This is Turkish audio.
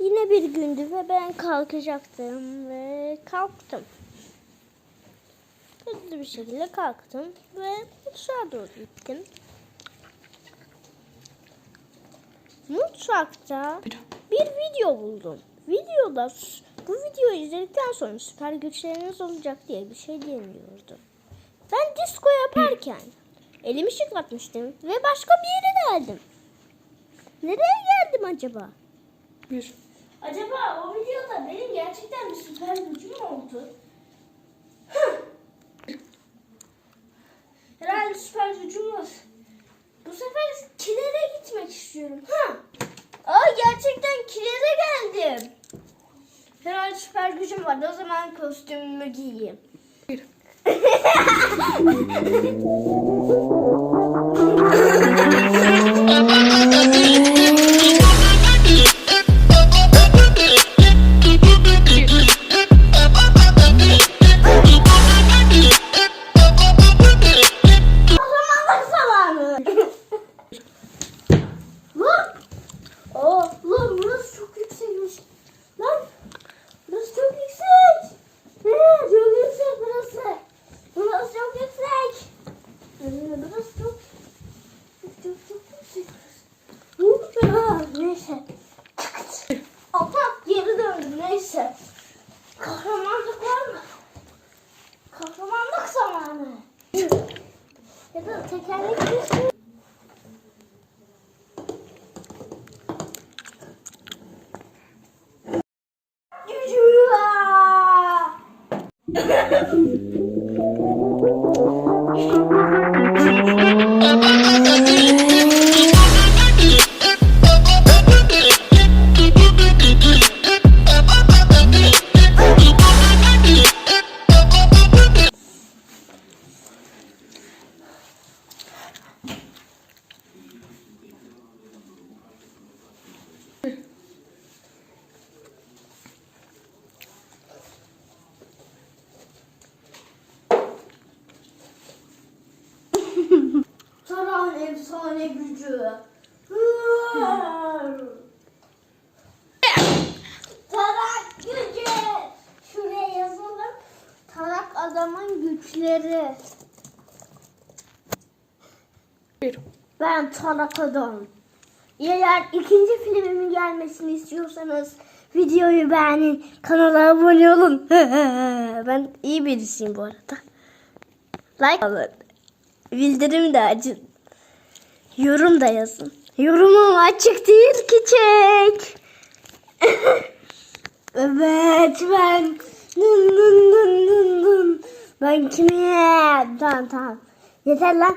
Yine bir gündü ve ben kalkacaktım ve kalktım. Hızlı bir şekilde kalktım ve mutfağa doğru gittim. Mutfakta bir video buldum. Videoda bu videoyu izledikten sonra süper güçleriniz olacak diye bir şey deniyordu. Ben disco yaparken elimi şıklatmıştım ve başka bir yere geldim. Nereye geldim acaba? Bir. Acaba o videoda benim gerçekten bir süper gücüm oldu? Hıh. Herhalde süper gücüm var. Bu sefer kilere gitmek istiyorum. Ha. Aa gerçekten kilere geldim. Herhalde süper gücüm var. O zaman kostümümü giyeyim. Çok çok çok yüksek. burası. Aa, neyse. Allah geri döndüm neyse. Kahramanlık var mı? Kahramanlık zamanı. Ya da tekerlekli sürü- Gücü var. Efsane gücü. Tarak gücü. Şuraya yazalım. Tarak adamın güçleri. Bir. Ben Tarak Adam. Eğer ikinci filmimin gelmesini istiyorsanız videoyu beğenin, kanala abone olun. ben iyi birisiyim bu arada. Like alın. Bildirim de açın. Yorum da yazın. Yorumum açık değil küçük. evet ben. Dın dın dın dın dın. Ben kimim? Tamam tamam. Yeter lan.